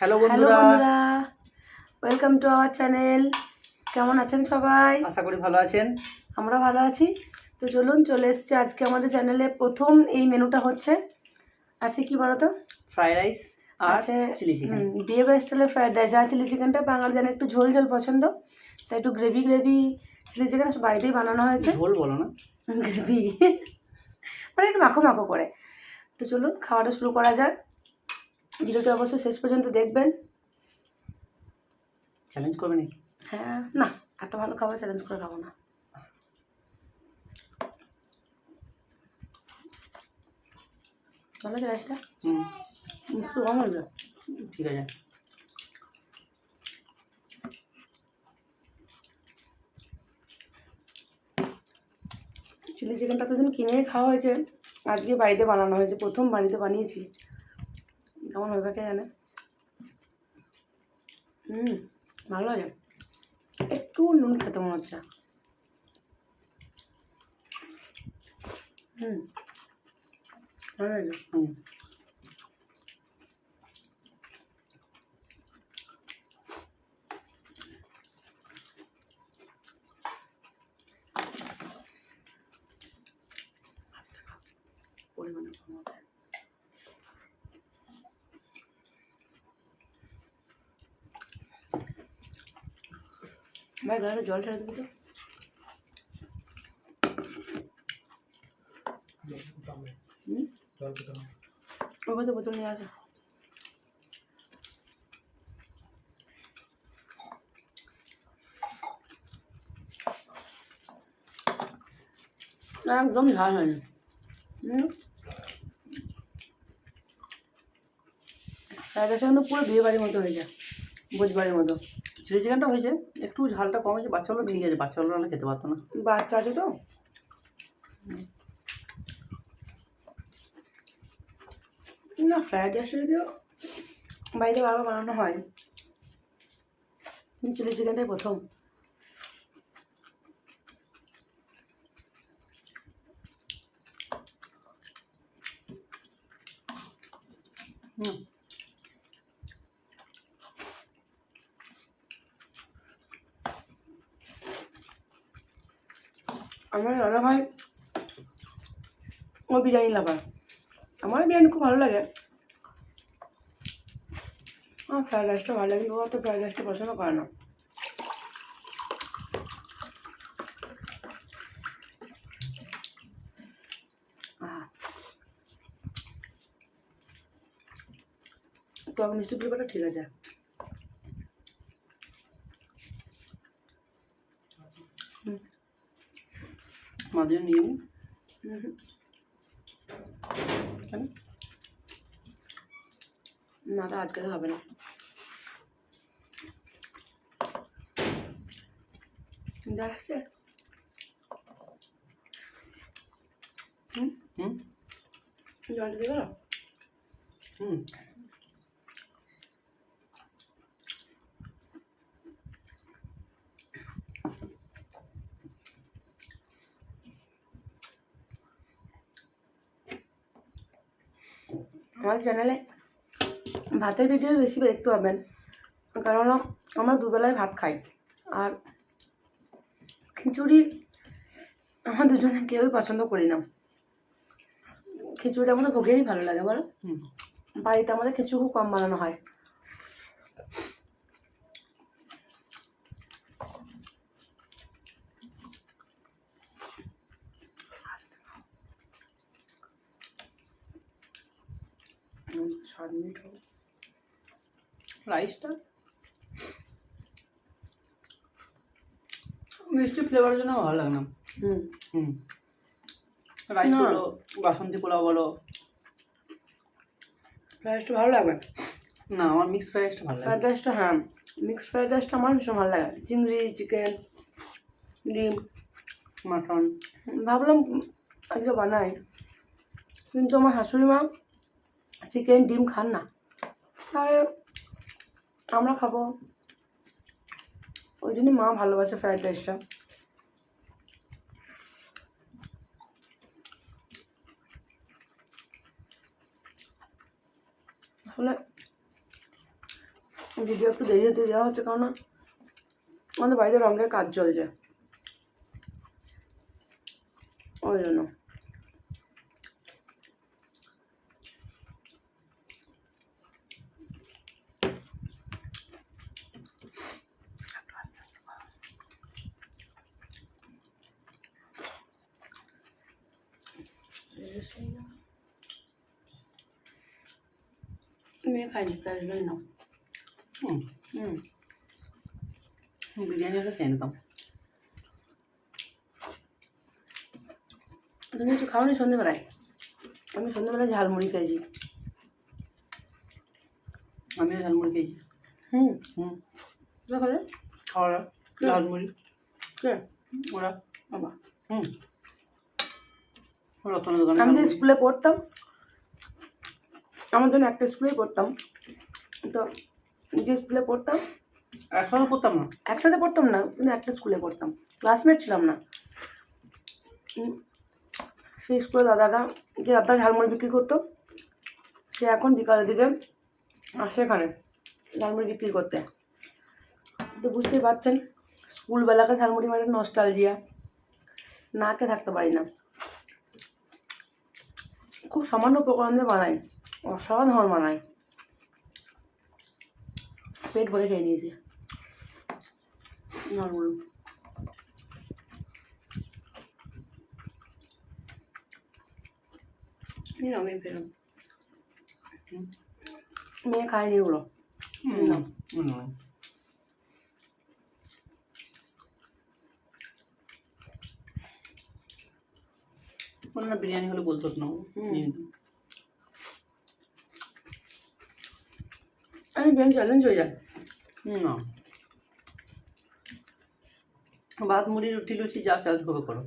Hello বন্ধুরা। Welcome to our channel কেমন আছেন সবাই? আশা করি ভালো আছেন। আমরা ভালো আছি। তো চলুন চলে এসছে আজকে আমাদের চ্যানেলে প্রথম এই মেনুটা হচ্ছে আছে কি বলো তো ফ্রাইড রাইস আছে চিলি চিকেন বিয়ে বাড়ি স্টাইলের ফ্রাইড রাইস আর চিলি চিকেনটা বাঙালি জানে একটু ঝোল ঝোল পছন্দ। তাই একটু গ্রেভি গ্রেভি চিলি চিকেন বাড়িতেই বানানো হয়েছে। ঝোল বলো না। গ্রেভি মানে একটু মাখো মাখো করে। তো চলুন খাওয়াটা শুরু করা যাক। ভিডিওটা অবশ্যই শেষ পর্যন্ত দেখবেন। চ্যালেঞ্জ করবে নাকি? হ্যাঁ না এত ভালো খাবার চ্যালেঞ্জ করে খাব না। ভালো আছে রাইসটা হুম। একটু কম হলো ঠিক আছে। চিলি চিকেনটা তো দিন কিনেই খাওয়া হয়েছে আজকে বাড়িতে বানানো হয়েছে প্রথম বাড়িতে বানিয়েছি। কেমন হবে কে জানে? হুম, ভালো আছে। একটু নুন খেতে মনে হচ্ছে। হুম, ভালো হুম। পরিমাণে কম আছে। ভাই গাড়ি জল ছেড়ে দিবি তো। ওই বোতল নিয়ে আসা। একদম ঝাল হয়নি হুম? রাইসটা কিন্তু পুরো বিয়ে বাড়ির মতো হয়ে যায়, ভোজবাড়ির মতো। চিলি চিকেনটা হয়েছে, একটু ঝালটা কম হয়েছে, বাচ্চাগুলো ঠিক আছে, বাচ্চাগুলো না খেতে পারতো না। বাচ্চা আছে তো? না ফ্রাইড রাইস যদিও বাড়িতে বারবার বানানো হয়। চিলি চিকেনটাই প্রথম। হুম। আমার দাদা ভাই, ও বিরিয়ানি লাভার আমার বিরিয়ানি খুব ভালো লাগে। আমার ফ্রাইড রাইসটা ভালো লাগে, ও অত ফ্রাইড রাইসটা পছন্দ করে না। আহ। টক মিষ্টি ফ্লেভারটা ঠিক আছে মাঝে নিয়ে নিই। না তো আজকে তো হবে না। দেখছে হুম হুম? জলটা দিয়ে হুম। আমার চ্যানেলে ভাতের ভিডিও বেশি দেখতে পাবেন। কারণ আমরা দুবেলায় ভাত খাই। আর খিচুড়ি আমার দুজনে কেউই পছন্দ করি না। খিচুড়িটা আমাদের ভোগেরই ভালো লাগে বলো? বাড়িতে আমাদের খিচুড়ি খুব কম বানানো হয় হুম, সাত মিনিট হবে রাইসটা মিষ্টি ফ্লেভারের জন্য ভালো লাগে না। হুম। হুম। রাইস বলো বাসন্তী পোলাও বলো। রাইসটা ভালো লাগবে না আমার মিক্স ফ্রাইড রাইসটা ভালো ফ্রাইড রাইসটা হ্যাঁ। মিক্সড ফ্রাইড রাইসটা আমার ভীষণ ভালো লাগে। চিংড়ি চিকেন ডিম। মাটন। ভাবলাম আজকে বানাই। কিন্তু আমার শাশুড়ি মা চিকেন ডিম খান না। তাহলে আমরা খাব। ওই জন্য মা ভালোবাসে ফ্রায়েড রাইসটা আসলে ভিডিও একটু দেরি হতে যাওয়া হচ্ছে কারণ আমাদের বাড়িতে রঙের কাজ চলছে ওই জন্য মেয়ে খাইনি প্রায় জন্যই হুম হুম বিরিয়ানি হলে খেয়ে নিতাম তুমি কিছু খাওনি সন্ধ্যেবেলায় আমি সন্ধ্যেবেলায় ঝালমুড়ি খেয়েছি আমিও ঝালমুড়ি খেয়েছি হুম হুম দেখো যে খাওয়ারা ঝালমুড়ি কে ওরা বাবা হুম রতনের দোকানে আমি। স্কুলে পড়তাম। আমার জন্য একটা স্কুলে পড়তাম। তো যে স্কুলে পড়তাম একসাথে করতাম না? একসাথে পড়তাম না কিন্তু একটা স্কুলে পড়তাম। ক্লাসমেট ছিলাম না। সেই স্কুলে দাদাটা যে দাদা ঝালমুড়ি বিক্রি করতো সে এখন বিকালের দিকে আসে এখানে ঝালমুড়ি বিক্রি করতে। তো বুঝতেই পারছেন স্কুলবেলাকে ঝালমুড়ি মানে নস্টালজিয়া না খেয়ে থাকতে পারি না। খুব সামান্য উপকরণ দিয়ে বানাই। অসাধারণ বানাই। পেট ভরে খেয়ে নিয়েছি। না বলুন। আমি মেয়ে খায়নি ওগুলো। না। কোনো না বিরিয়ানি হলে বলতো না। আমি বেন চ্যালেঞ্জ হয়ে যায়। না। ভাত মুড়ি রুটি লুচি যা চাল হবে করো।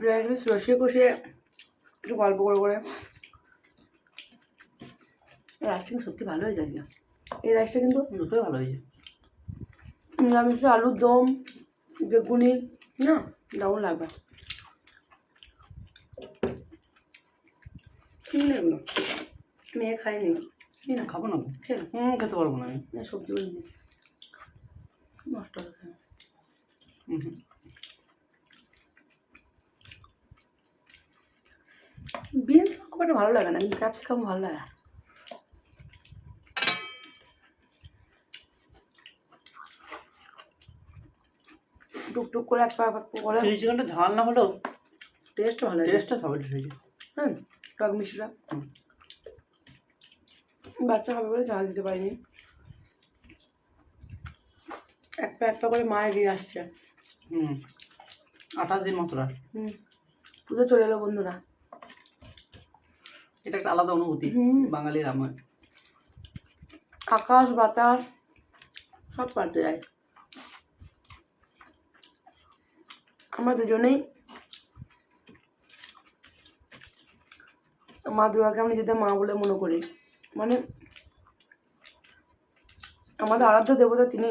বেশ রসিয়ে কষিয়ে একটু গল্প করে করে। রাইসটা কিন্তু সত্যি ভালো হয়েছে আজকে এই রাইসটা কিন্তু দুটোই ভালো হয়েছে নিরামিষ আলুর দম বেগুনি না। দারুণ লাগবে কি না এগুলো মেয়ে খায়নি। কি না খাব না খেয়ে না হুম খেতে পারব না আমি। না সবজিগুলো নিয়েছি নষ্ট হবে হুম, হুম। বিনস খুব একটা ভালো লাগে না ক্যাপসিকাম ভালো লাগে। টুকটুক করে এক পা এক পা করে চিলি চিকেনটা ঝাল না হলেও টেস্ট ভালো টেস্টটা সবাই হয়েছে। হ্যাঁ টক মিষ্টিটা। বাচ্চা হবে বলে ঝাল দিতে পারিনি। একটা একটা করে মায়ের দিয়ে আসছে। হুম আঠাশ দিন আর। হুম পুজো চলে এলো বন্ধুরা। এটা একটা আলাদা অনুভূতি হুম। বাঙালির আমার আকাশ বাতাস সব পাল্টে যায়। আমরা দুজনেই মা দুর্গাকে আমি যেতে মা বলে মনে করি। মানে আমাদের আরাধ্য দেবতা তিনি।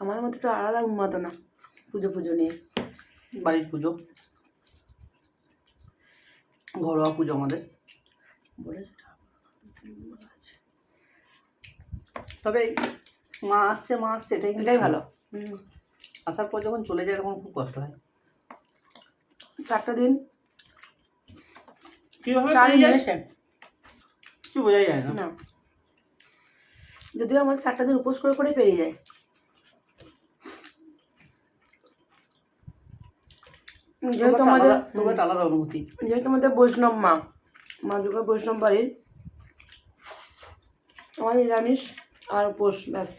আমাদের মধ্যে একটু আলাদা উন্মাদনা পুজো পুজো নিয়ে। বাড়ির পুজো। ঘরোয়া পুজো আমাদের। বলে তবে মা আসছে মা আসছে এটাই এটাই ভালো। আসার পর যখন চলে যায় তখন খুব কষ্ট হয়। চারটা দিন কীভাবে কিছু বোঝাই যায় না। যদিও আমার চারটা দিন উপোস করে করে পেরিয়ে যায়। যেহেতু আমাদের তোমার আলাদা অনুভূতি। যেহেতু আমাদের বৈষ্ণব মা মা দুর্গা বৈষ্ণব বাড়ির আমার নিরামিষ আর উপোস ব্যাস।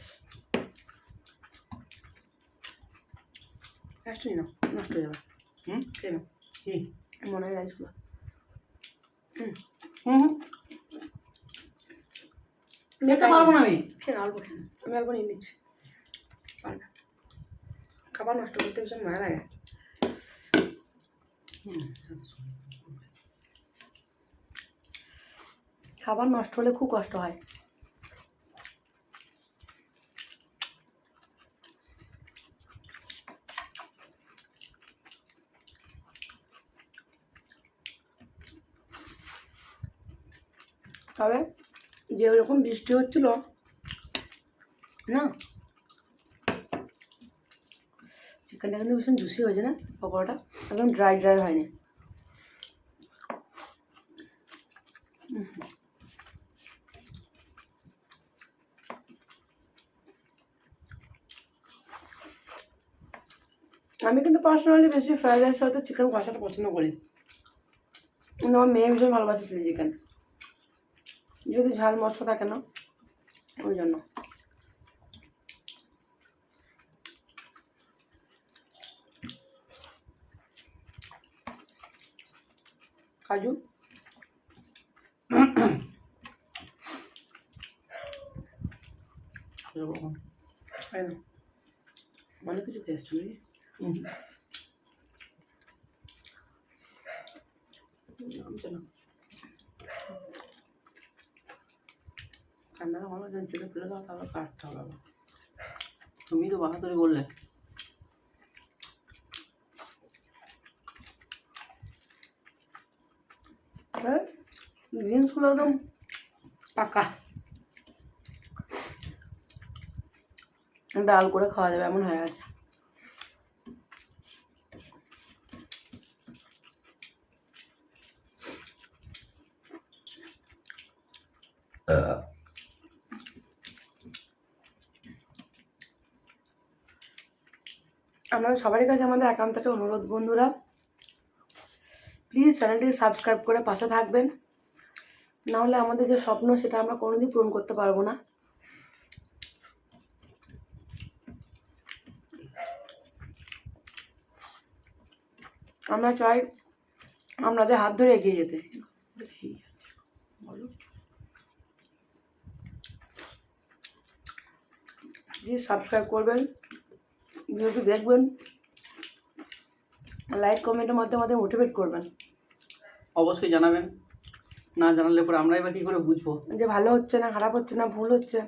নষ্ট হয়ে যাবে। হুম? খেয়ে নাও। কি? মনে হয় রাইসগুলো হুম। আমি খেতে পারব না আমি? খেয়ে অল্প খেয়ে আমি অল্প নিয়ে নিচ্ছি। খাবার নষ্ট করতে ভীষণ মায়া লাগে। খাবার নষ্ট হলে খুব কষ্ট হয়। তবে যে ওরকম বৃষ্টি হচ্ছিল, না? চিকেনটা কিন্তু ভীষণ জুসি হয়েছে, না? পকোড়াটা একদম ড্রাই ড্রাই হয়নি। আমি কিন্তু পার্সোনালি বেশি ফ্রাইড রাইস হয়তো চিকেন কষাটা পছন্দ করি। কিন্তু আমার মেয়ে ভীষণ ভালোবাসে চিলি চিকেন যদি ঝাল মশলা থাকে না ওই জন্য। কাজু। অনেক কিছু এসছো নাকি? হুম। নামছে না। ভালো যেন ফেলে দাও কাটতে হবে তুমি তো করলে। একদম পাকা। ডাল করে খাওয়া যাবে, এমন হয়ে গেছে। আমাদের সবারই কাছে আমাদের একান্ত একটা অনুরোধ। বন্ধুরা প্লিজ চ্যানেলটিকে সাবস্ক্রাইব করে পাশে থাকবেন। নাহলে আমাদের যে স্বপ্ন, সেটা আমরা কোনোদিন পূরণ করতে পারব না। আমরা চাই আপনাদের হাত ধরে এগিয়ে যেতে। প্লিজ সাবস্ক্রাইব করবেন। ভিডিওটি দেখবেন লাইক কমেন্টের মাধ্যমে আমাদের মোটিভেট করবেন। অবশ্যই জানাবেন। না জানালে পরে আমরাই বা কী করে বুঝব? যে ভালো হচ্ছে না খারাপ হচ্ছে না ভুল হচ্ছে।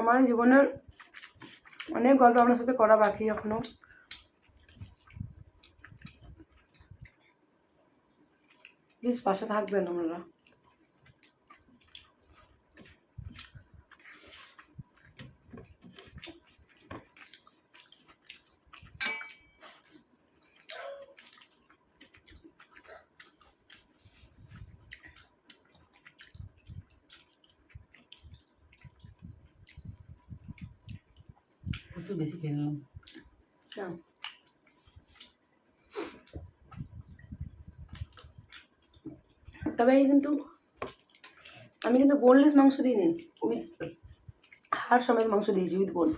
আমার জীবনের অনেক গল্প আপনার সাথে করা বাকি এখনও। প্লিজ পাশে থাকবেন আপনারা। প্রচুর বেশি খেয়ে নিলাম। তবে কিন্তু আমি কিন্তু বোনলেস মাংস দিইনি উইথ হাড় সমেত মাংস দিয়েছি উইথ বোন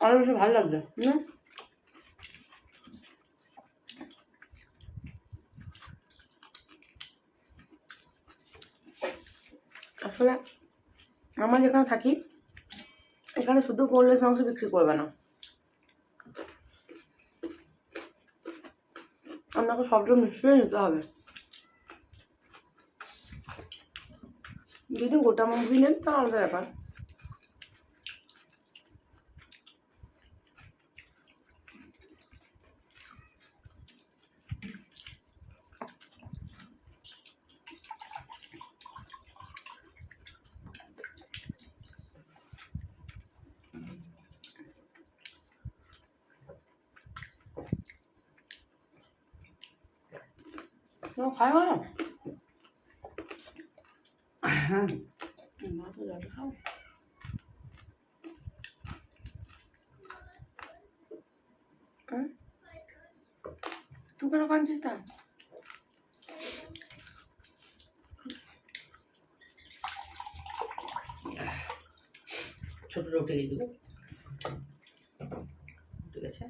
আরও বেশি ভালো লাগছে। না আসলে আমরা যেখানে থাকি এখানে শুধু বোনলেস মাংস বিক্রি করবে না। আপনাকে সবটা মিশিয়ে নিতে হবে। যদি গোটা মাংস নেন তাহলে আলাদা ব্যাপার No, খাই না হ্যাঁ মা তো যাবে খাও হুম? তুই কেন কাঁদছিস তা ছোটোটা উঠে গিয়ে দেবো ঠিক আছে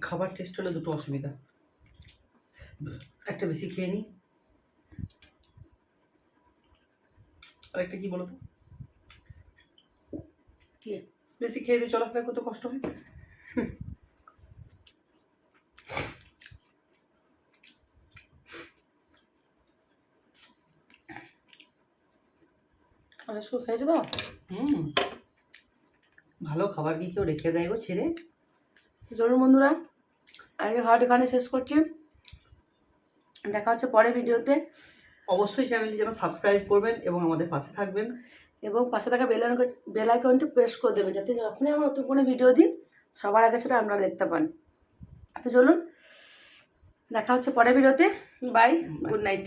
খাবার টেস্ট হলে দুটো অসুবিধা। একটা বেশি খেয়ে নিই আর একটা কি বলো তো বেশি খেয়ে দিয়ে চলাফেরা করতে কষ্ট হয়। খেয়েছো তো? হুম। ভালো খাবার কি কেউ রেখে দেয় গো ছেড়ে? চলুন বন্ধুরা আজকে খাওয়াটা এখানে শেষ করছি। দেখা হচ্ছে পরে ভিডিওতে। অবশ্যই চ্যানেলটি যেন সাবস্ক্রাইব করবেন এবং আমাদের পাশে থাকবেন। এবং পাশে থাকা বেল বেল আইকনটি প্রেস করে দেবেন যাতে যখনই আমরা নতুন কোনো ভিডিও দিই সবার আগে সেটা আপনারা দেখতে পান। তো চলুন দেখা হচ্ছে পরে ভিডিওতে। বাই। Good night.